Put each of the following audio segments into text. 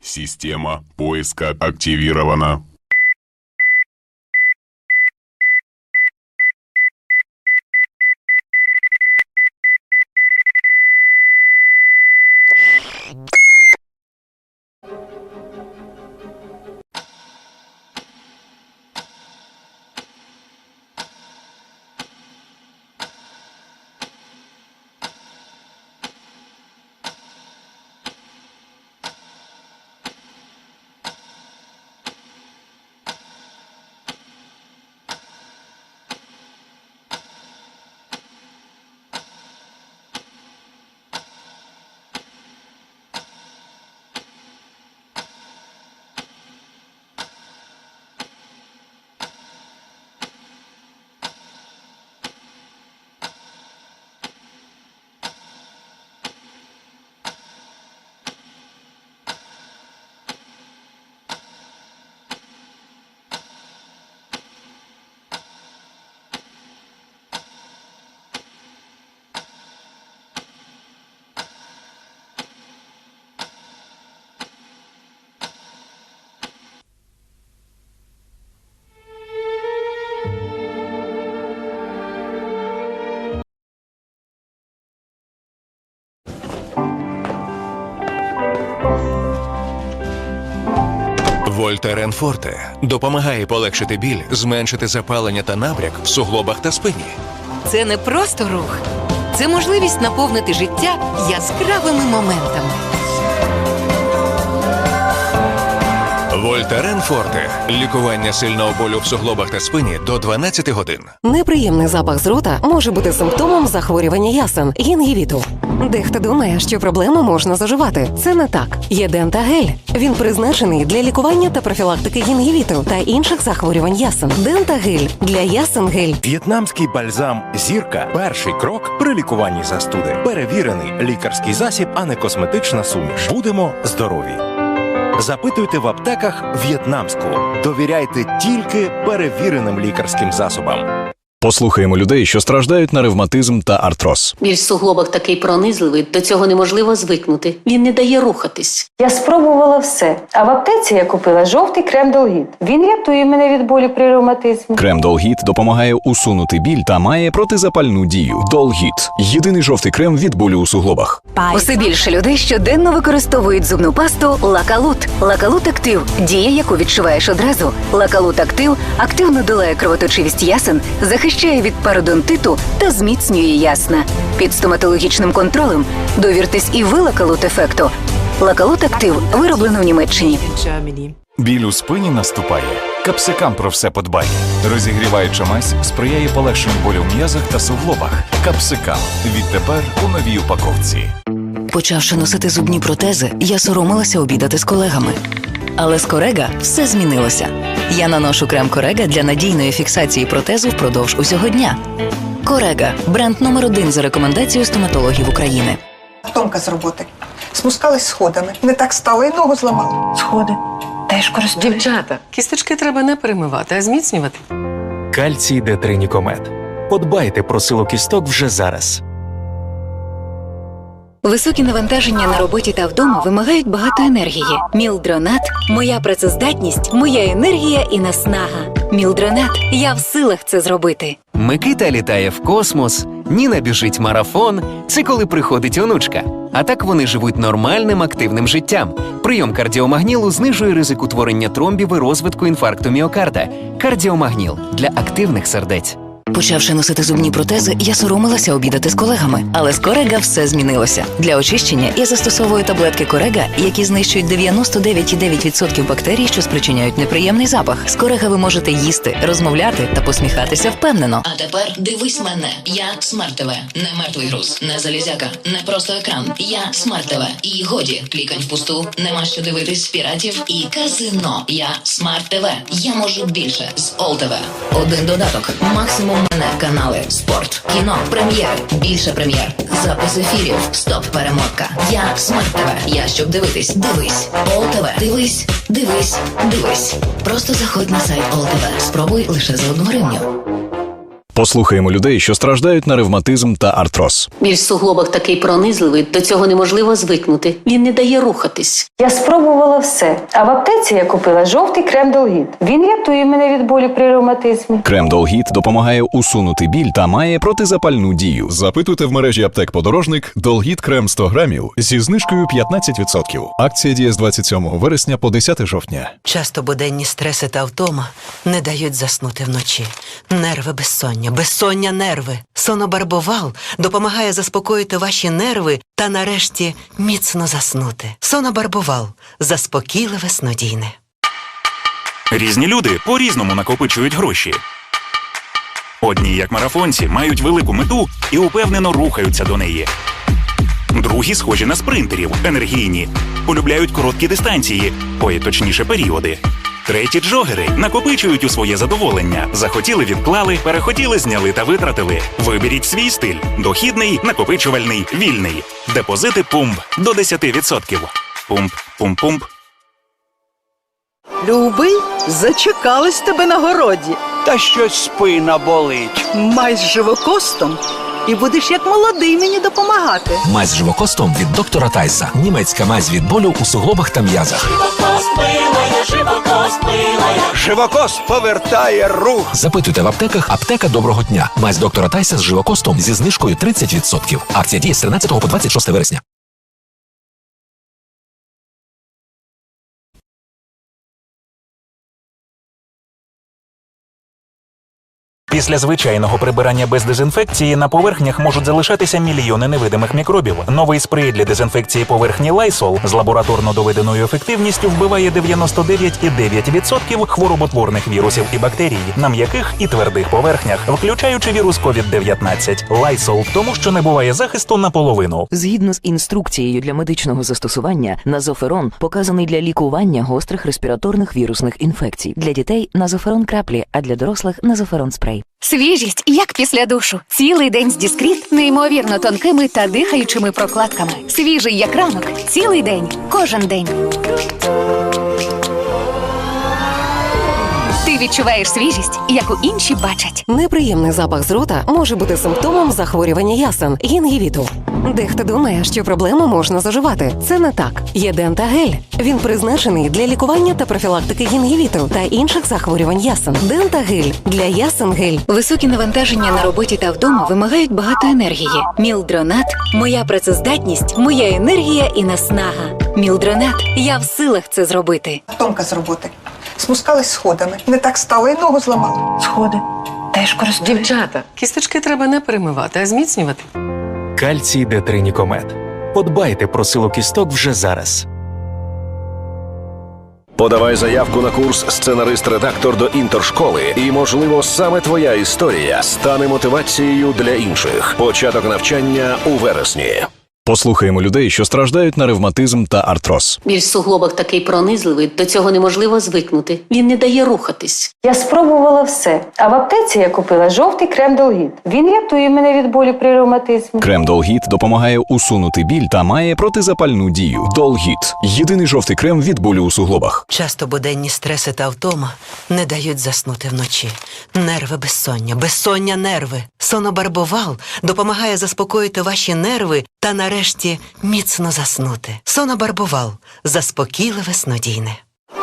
Система поиска активирована. Вольтарен Форте допомагає полегшити біль, зменшити запалення та набряк в суглобах та спині. Це не просто рух, це можливість наповнити життя яскравими моментами. Вольтарен Форте лікування сильного болю в суглобах та спині до 12 годин. Неприємний запах з рота може бути симптомом захворювання ясен гінгівіту. Дехто думає, що проблему можна заживати. Це не так. Є дентагель. Він призначений для лікування та профілактики гінгівіту та інших захворювань ясен. Дентагель для ясен гель. В'єтнамський бальзам Зірка перший крок при лікуванні застуди. Перевірений лікарський засіб, а не косметична суміш. Будемо здорові. Запитуйте в аптеках в'єтнамську. Довіряйте тільки перевіреним лікарським засобам. Послухаємо людей, що страждають на ревматизм та артроз. Біль в суглобах такий пронизливий, до цього неможливо звикнути. Він не дає рухатись. Я спробувала все. А в аптеці я купила жовтий крем Долгіт. Він рятує мене від болю при ревматизмі. Крем Долгіт допомагає усунути біль та має протизапальну дію. Долгіт єдиний жовтий крем від болю у суглобах. Усе більше людей щоденно використовують зубну пасту Лакалут. Лакалут Актив дія, яку відчуваєш одразу. Лакалут Актив активно долає кровоточивість ясен, захищає від пародонтиту та зміцнює ясна. Під стоматологічним контролем довіртесь і ви Лакалут ефекту. Лакалут Актив вироблено в Німеччині. Біль у спині наступає. Капсикам про все подбає. Розігріваюча мазь сприяє полегшенню болю в м'язах та суглобах. Капсикам. Відтепер у новій упаковці. Почавши носити зубні протези, я соромилася обідати з колегами. Але з Корега все змінилося. Я наношу крем Корега для надійної фіксації протезу впродовж усього дня. Корега бренд номер один за рекомендацією стоматологів України. Томка з роботи. Спускались сходами. Не так стало і ногу зламала. Сходи. Теж користуюсь. Дівчата, кісточки треба не перемивати, а зміцнювати. Кальцій Детринікомет. Подбайте про силу кісток вже зараз. Високі навантаження на роботі та вдома вимагають багато енергії. Мілдронат моя працездатність, моя енергія і наснага. Мілдронат, я в силах це зробити. Микита літає в космос, Ніна біжить марафон. Це коли приходить онучка. А так вони живуть нормальним активним життям. Прийом кардіомагнілу знижує ризик утворення тромбів і розвитку інфаркту міокарда. Кардіомагніл для активних сердець. Почавши носити зубні протези, я соромилася обідати з колегами. Але з Корега все змінилося. Для очищення я застосовую таблетки Корега, які знищують 99,9% бактерій, що спричиняють неприємний запах. З Корега ви можете їсти, розмовляти та посміхатися впевнено. А тепер дивись мене. Я Смарт ТВ. Не мертвий груз, не залізяка, не просто екран. Я Смарт. І годі клікань впусту. Нема що дивитись піратів і казино. Я Смарт ТВ. Я можу більше з Ол. Один додаток. Максимум канали. Спорт, кіно, прем'єр, Більше прем'єр. Запис ефірів. Стоп перемотка. Я Смарт ТВ. Я щоб дивитись. Дивись. Ол ТВ. Дивись, дивись, дивись. Просто заходь на сайт Ол ТВ. Спробуй лише за одну гривню. Послухаємо людей, що страждають на ревматизм та артроз. Біль в суглобах такий пронизливий, до цього неможливо звикнути. Він не дає рухатись. Я спробувала все. А в аптеці я купила жовтий крем Долгіт. Він рятує мене від болю при ревматизмі. Крем Долгіт допомагає усунути біль та має протизапальну дію. Запитуйте в мережі аптек подорожник Долгіт крем 100 грамів зі знижкою 15%. Акція діє з 27 вересня по 10 жовтня. Часто буденні стреси та втома не дають заснути вночі. Нерви безсоння, безсоння нерви. Сонобарбовал допомагає заспокоїти ваші нерви та нарешті міцно заснути. Сонобарбовал заспокійливе снодійне. Різні люди по-різному накопичують гроші. Одні, як марафонці, мають велику мету і упевнено рухаються до неї. Другі схожі на спринтерів, енергійні, полюбляють короткі дистанції, ой, точніше періоди. Треті джогери накопичують у своє задоволення. Захотіли відклали, перехотіли, зняли та витратили. Виберіть свій стиль: дохідний, накопичувальний, вільний. Депозити пумп до 10%. Пумп, пумп, пумп. Любий, зачекались тебе на городі. Та щось спина болить. Май з живокостом і будеш як молодий мені допомагати. Мазь з живокостом від доктора Тайса. Німецька мазь від болю у суглобах та м'язах. Живокост повертає рух. Запитуйте в аптеках аптека доброго дня. Мазь доктора Тайса з живокостом зі знижкою 30%. Акція діє з 13 по 26 вересня. Після звичайного прибирання без дезінфекції на поверхнях можуть залишатися мільйони невидимих мікробів. Новий спрей для дезінфекції поверхні Lysol з лабораторно доведеною ефективністю вбиває 99,9% хвороботворних вірусів і бактерій на м'яких і твердих поверхнях, включаючи вірус COVID-19. Lysol, тому що не буває захисту наполовину. Згідно з інструкцією для медичного застосування, назоферон показаний для лікування гострих респіраторних вірусних інфекцій. Для дітей назоферон краплі, а для дорослих назоферон спрей. Свіжість, як після душу. Цілий день з діскріт, неймовірно тонкими та дихаючими прокладками. Свіжий як ранок, цілий день, кожен день. Ти відчуваєш свіжість, яку інші бачать. Неприємний запах з рота може бути симптомом захворювання ясен гінгівіту. Дехто думає, що проблему можна заживати. Це не так. Є дентагель. Він призначений для лікування та профілактики гінгівіту та інших захворювань ясен. Дентагель для ясен гель. Високі навантаження на роботі та вдома вимагають багато енергії. Мілдронат моя працездатність, моя енергія і наснага. Мілдронат, я в силах це зробити. Томка з роботи. Спускались сходами. Не так стало і ногу зламала. Сходи. Теж користуюсь. Дівчата, кісточки треба не перемивати, а зміцнювати. Кальцій Детринікомет. Подбайте про силу кісток вже зараз. Подавай заявку на курс сценарист-редактор до інтершколи, і, можливо, саме твоя історія стане мотивацією для інших. Початок навчання у вересні. Послухаємо людей, що страждають на ревматизм та артроз. Біль в суглобах такий пронизливий, до цього неможливо звикнути. Він не дає рухатись. Я спробувала все. А в аптеці я купила жовтий крем Долгіт. Він рятує мене від болю при ревматизмі. Крем Долгіт допомагає усунути біль та має протизапальну дію. Долгіт єдиний жовтий крем від болю у суглобах. Часто буденні стреси та втома не дають заснути вночі. Нерви безсоння, безсоння нерви. Сонобарбовал допомагає заспокоїти ваші нерви та нарешті міцно заснути. Сонобарбовал заспокійливе снодійне.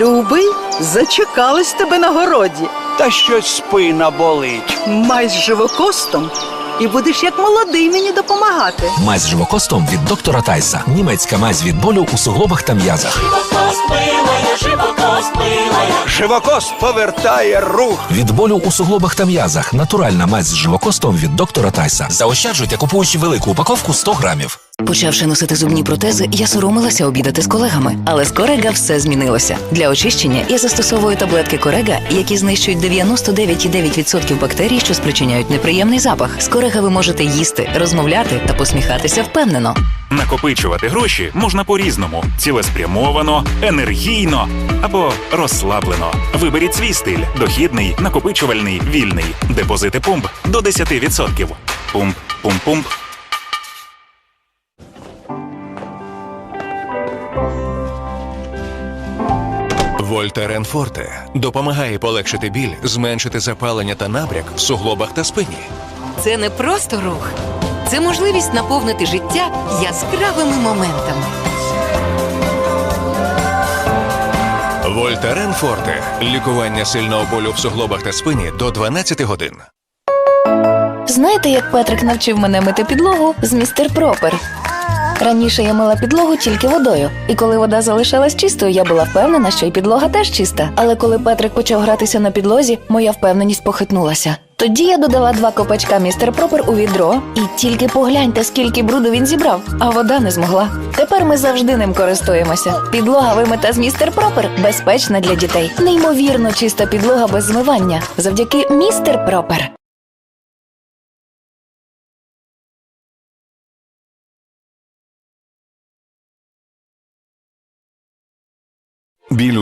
Любий, зачекались тебе на городі. Та щось спина болить. Май з живокостом і будеш як молодий мені допомагати. Мазь з живокостом від доктора Тайса. Німецька мазь від болю у суглобах та м'язах. Живокост повертає рух. Від болю у суглобах та м'язах. Натуральна мазь з живокостом від доктора Тайса. Заощаджуйте, купуючи велику упаковку 100 грамів. Почавши носити зубні протези, я соромилася обідати з колегами, але з Корега все змінилося. Для очищення я застосовую таблетки Корега, які знищують 99,9% бактерій, що спричиняють неприємний запах. З Корега ви можете їсти, розмовляти та посміхатися впевнено. Накопичувати гроші можна по-різному: цілеспрямовано, енергійно або розслаблено. Виберіть свій стиль: дохідний, накопичувальний, вільний. Депозити пумп до 10%. Пумп, пумп, пумп. Вольтарен Форте допомагає полегшити біль, зменшити запалення та набряк в суглобах та спині. Це не просто рух, це можливість наповнити життя яскравими моментами. Вольтарен Форте лікування сильного болю в суглобах та спині до 12 годин. Знаєте, як Петрик навчив мене мити підлогу з містер Пропер? Раніше я мила підлогу тільки водою, і коли вода залишалась чистою, я була впевнена, що й підлога теж чиста. Але коли Петрик почав гратися на підлозі, моя впевненість похитнулася. Тоді я додала два копачка містер Пропер у відро, і тільки погляньте, скільки бруду він зібрав, а вода не змогла. Тепер ми завжди ним користуємося. Підлога вимита з містер Пропер безпечна для дітей. Неймовірно чиста підлога без змивання завдяки містер Пропер.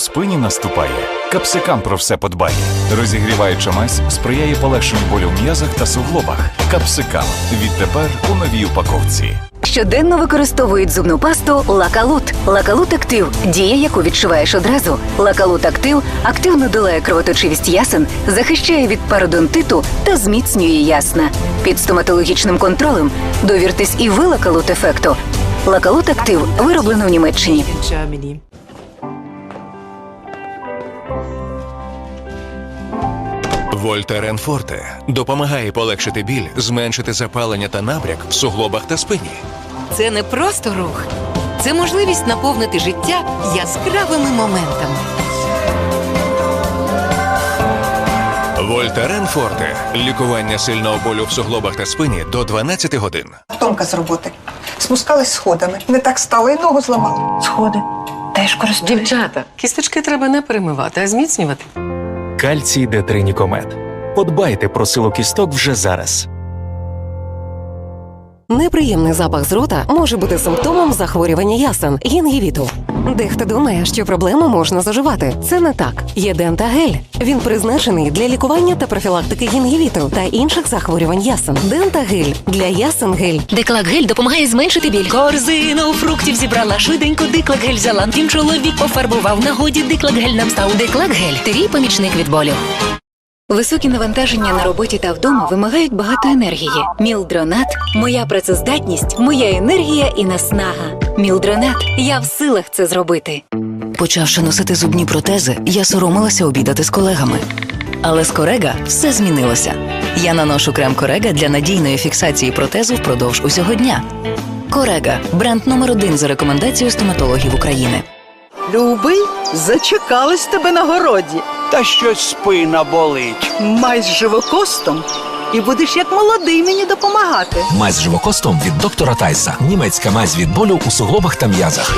Спині наступає. Капсикам про все подбає. Розігріваюча мазь сприяє полегшенню болю в м'язах та суглобах. Капсикам. Відтепер у новій упаковці. Щоденно використовують зубну пасту Лакалут. Лакалут Актив дія, яку відчуваєш одразу. Лакалут Актив активно долає кровоточивість ясен, захищає від пародонтиту та зміцнює ясна. Під стоматологічним контролем довіртесь і ви Лакалут ефекту. Лакалут Актив вироблено в Німеччині. Вольтарен Форте допомагає полегшити біль, зменшити запалення та набряк в суглобах та спині. Це не просто рух, це можливість наповнити життя яскравими моментами. Вольтарен Форте лікування сильного болю в суглобах та спині до 12 годин. Томка з роботи. Спускались сходами. Не так стало і ногу зламала. Сходи. Теж користуюсь. Дівчата, кісточки треба не перемивати, а зміцнювати. Кальцій Детринікомет. Подбайте про силу кісток вже зараз. Неприємний запах з рота може бути симптомом захворювання ясен гінгівіту. Дехто думає, що проблему можна заживати. Це не так. Є дентагель. Він призначений для лікування та профілактики гінгівіту та інших захворювань ясен. Дентагель для ясен гель. Деклагель допомагає зменшити біль. Корзину фруктів зібрала швиденько. Диклагель взяла. Тим чоловік пофарбував. Нагоді диклагель нам став. Диклагель твій помічник від болю. Високі навантаження на роботі та вдома вимагають багато енергії. Мілдронат моя працездатність, моя енергія і наснага. Мілдронат я в силах це зробити. Почавши носити зубні протези, я соромилася обідати з колегами. Але з Корега все змінилося. Я наношу крем Корега для надійної фіксації протезу впродовж усього дня. Корега бренд номер один за рекомендацією стоматологів України. Любий, зачекались тебе на городі. Та щось спина болить. Май з живокостом і будеш як молодий мені допомагати. Мазь з живокостом від доктора Тайса. Німецька мазь від болю у суглобах та м'язах.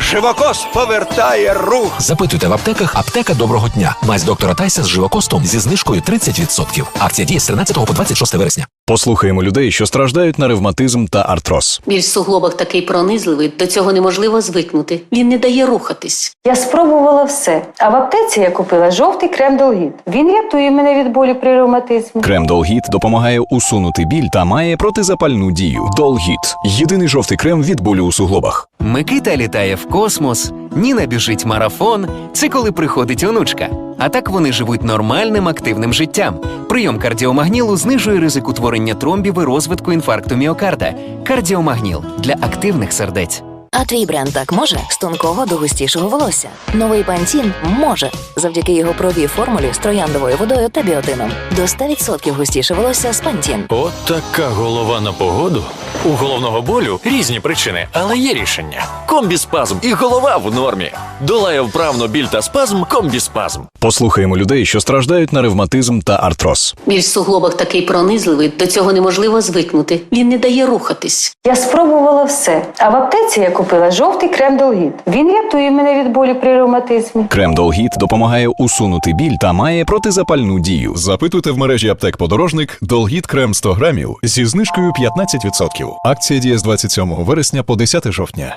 Живокост повертає рух. Запитуйте в аптеках аптека доброго дня. Мазь доктора Тайса з живокостом зі знижкою 30%. Акція діє з 13 по 26 вересня. Послухаємо людей, що страждають на ревматизм та артроз. Біль в суглобах такий пронизливий, до цього неможливо звикнути. Він не дає рухатись. Я спробувала все. А в аптеці я купила жовтий крем Долгіт. Він рятує мене від болю при ревматизмі. Крем Долгіт допомагає усунути біль та має протизапальну дію. Долгіт єдиний жовтий крем від болю у суглобах. Микита літає в космос, Ніна біжить марафон. Це коли приходить онучка. А так вони живуть нормальним активним життям. Прийом кардіомагнілу знижує ризик утворення тромбів і розвитку інфаркту міокарда. Кардіомагніл для активних сердець. А твій бренд так може з тонкого до густішого волосся. Новий пантін може завдяки його пробій формулі з трояндовою водою та біотином. До 100% густіше волосся з пантін. От така голова на погоду. У головного болю різні причини, але є рішення. Комбіспазм і голова в нормі. Долає вправно біль та спазм комбіспазм. Послухаємо людей, що страждають на ревматизм та артроз. Біль в суглобах такий пронизливий, до цього неможливо звикнути. Він не дає рухатись. Я спробувала все. А в аптеці я купила жовтий крем Долгіт. Він рятує мене від болю при ревматизмі. Крем Долгіт допомагає усунути біль та має протизапальну дію. Запитуйте в мережі аптек подорожник Долгіт крем 100 грамів зі знижкою 15%. Акція діє з 27 вересня по 10 жовтня.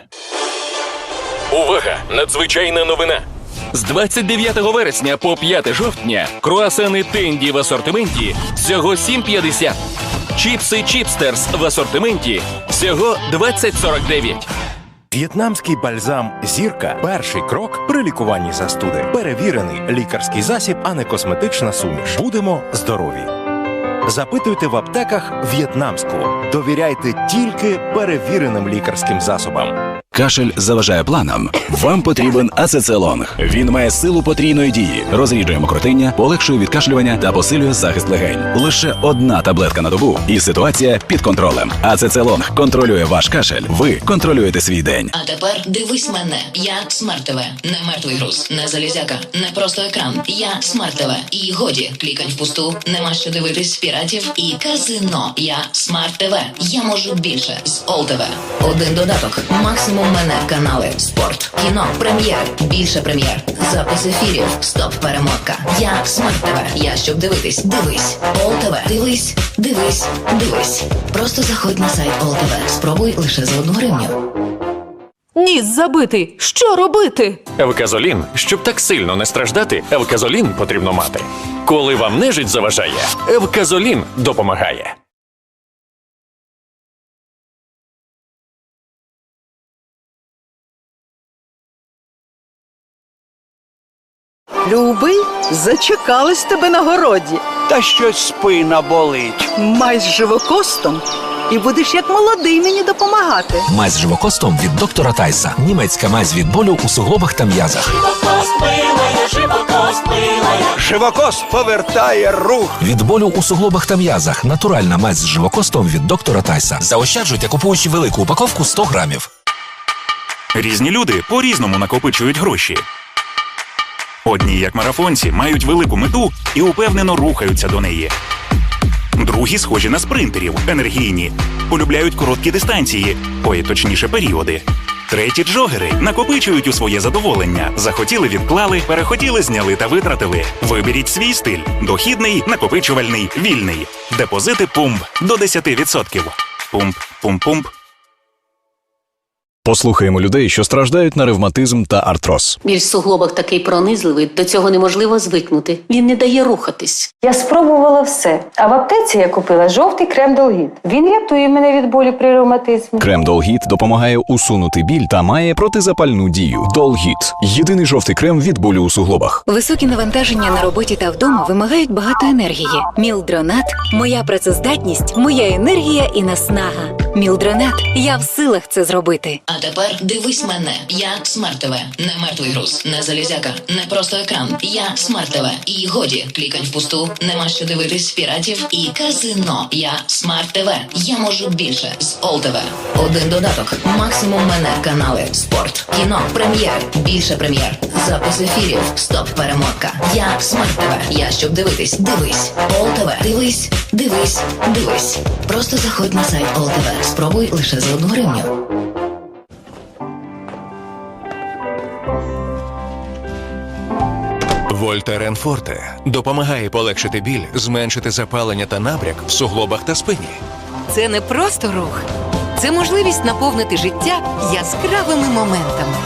Надзвичайна новина! З 29 вересня по 5 жовтня круасани Тенді в асортименті всього 7,50. Чіпси Чіпстерс в асортименті всього 20,49. В'єтнамський бальзам Зірка перший крок при лікуванні застуди. Перевірений лікарський засіб, а не косметична суміш. Будемо здорові. Запитуйте в аптеках в'єтнамську. Довіряйте тільки перевіреним лікарським засобам. Кашель заважає планам. Вам потрібен ацецелонг. Він має силу потрійної дії, розріджує мокротиння, полегшує відкашлювання та посилює захист легень. Лише одна таблетка на добу, і ситуація під контролем. Ацецелонг контролює ваш кашель. Ви контролюєте свій день. А тепер дивись мене. Я Смарт ТВ. Не мертвий груз, не залізяка, не просто екран. Я Смарт ТВ. І годі клікань впусту. Нема що дивитись піратів і казино. Я Смарт ТВ. Я можу більше з Ол ТВ. Один додаток. Максимум мене канали. Спорт, кіно, прем'єр, більше прем'єр. Запис ефірів. Стоп перемотка. Я Смарт ТВ. Я щоб дивитись. Дивись. Ол ТВ. Дивись, дивись, дивись. Просто заходь на сайт Ол ТВ. Спробуй лише за одну гривню. Ніс забитий. Що робити? Евказолін, щоб так сильно не страждати, евказолін потрібно мати. Коли вам нежить заважає, евказолін допомагає. Любий, зачекались тебе на городі. Та щось спина болить. Май з живокостом і будеш як молодий мені допомагати. Мазь з живокостом від доктора Тайса. Німецька мазь від болю у суглобах та м'язах. Живокост повертає рух. Від болю у суглобах та м'язах. Натуральна мазь з живокостом від доктора Тайса. Заощаджуйте, купуючи велику упаковку 100 грамів. Різні люди по-різному накопичують гроші. Одні, як марафонці, мають велику мету і упевнено рухаються до неї. Другі схожі на спринтерів, енергійні, полюбляють короткі дистанції, ой, точніше, періоди. Треті джогери накопичують у своє задоволення. Захотіли, відклали, перехотіли, зняли та витратили. Виберіть свій стиль: дохідний, накопичувальний, вільний. Депозити пумп до 10%. Пумп, пумп-пумп. Послухаємо людей, що страждають на ревматизм та артроз. Біль в суглобах такий пронизливий, до цього неможливо звикнути. Він не дає рухатись. Я спробувала все. А в аптеці я купила жовтий крем Долгіт. Він рятує мене від болі при ревматизмі. Крем Долгіт допомагає усунути біль та має протизапальну дію. Долгіт єдиний жовтий крем від болю у суглобах. Високі навантаження на роботі та вдома вимагають багато енергії. Мілдронат моя працездатність, моя енергія і наснага. Мілдронат, я в силах це зробити. А тепер дивись мене. Я Смарт ТВ. Не мертвий груз, не залізяка, не просто екран. Я Смарт ТВ. І годі клікань впусту. Нема що дивитись піратів і казино. Я Смарт ТВ. Я можу більше з Ол ТВ. Один додаток. Максимум мене канали. Спорт, кіно, прем'єр, більше прем'єр. Запис ефірів. Стоп перемотка. Я Смарт ТВ. Я щоб дивитись. Дивись. Ол ТВ. Дивись, дивись, дивись. Просто заходь на сайт Ол ТВ. Спробуй лише за одну гривню. Вольтарен Форте допомагає полегшити біль, зменшити запалення та набряк в суглобах та спині. Це не просто рух, це можливість наповнити життя яскравими моментами.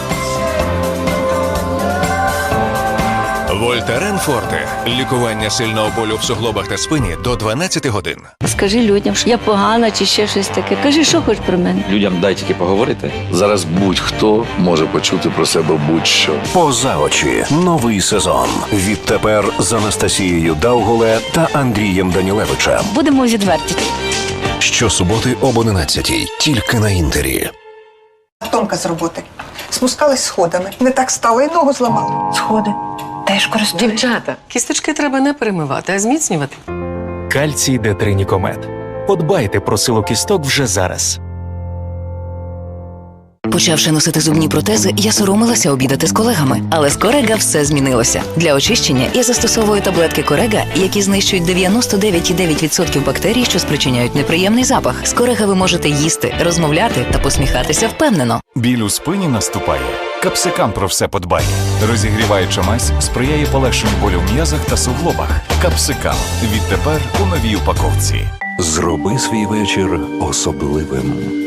Вольтарен Форте лікування сильного болю в суглобах та спині до 12 годин. Скажи людям, що я погана чи ще щось таке. Кажи, що хоч про мене. Людям дай тільки поговорити. Зараз будь-хто може почути про себе будь-що. Поза очі новий сезон. Відтепер з Анастасією Дауголе та Андрієм Данілевичем. Будемо відверті. Щосуботи об 11 тільки на інтері. Томка з роботи. Спускались сходами. Не так стало і ногу зламали. Сходи. Теж користуюсь. Дівчата, кісточки треба не перемивати, а зміцнювати. Кальцій Детринікомет. Подбайте про силу кісток вже зараз. Почавши носити зубні протези, я соромилася обідати з колегами. Але з Корега все змінилося. Для очищення я застосовую таблетки Корега, які знищують 99,9% бактерій, що спричиняють неприємний запах. З Корега ви можете їсти, розмовляти та посміхатися впевнено. Біль у спині наступає. Капсикам про все подбає. Розігріваюча мазь сприяє полегшенню болю в м'язах та суглобах. Капсикам. Відтепер у новій упаковці. Зроби свій вечір особливим.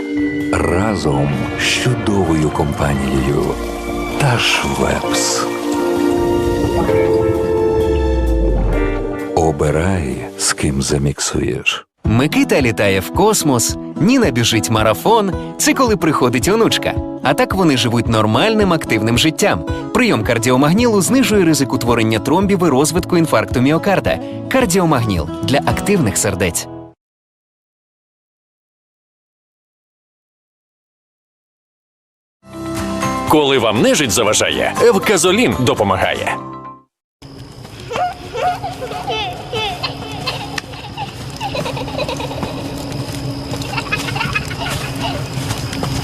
Разом з чудовою компанією та Швепс. Обирай, з ким заміксуєш. Микита літає в космос, Ніна біжить марафон. Це коли приходить онучка. А так вони живуть нормальним активним життям. Прийом кардіомагнілу знижує ризик утворення тромбів і розвитку інфаркту міокарда. Кардіомагніл для активних сердець. Коли вам нежить заважає, Евказолін допомагає.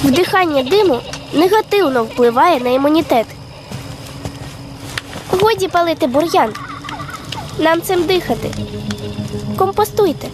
Вдихання диму негативно впливає на імунітет. Годі палити бур'ян. Нам цим дихати. Компостуйте.